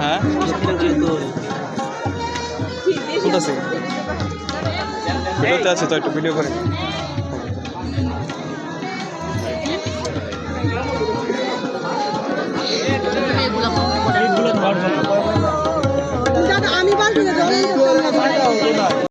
হ্যাঁ? কোথাছে ভিডিওতে আছে তো একটু ভিডিও করে। 关注的留言。